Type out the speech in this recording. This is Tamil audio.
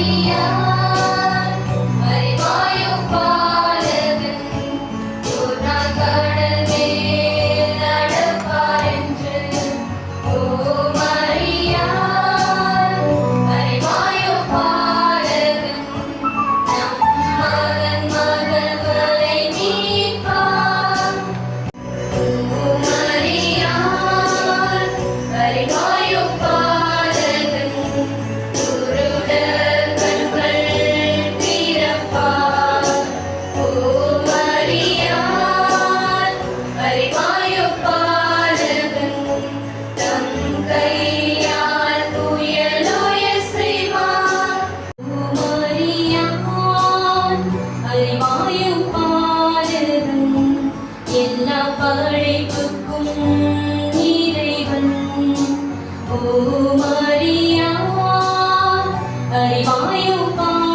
yeah பாயும் பாரதம். எல்லா படைப்புக்கும் இறைவன். ஓ மரியா அறிவாயும் பா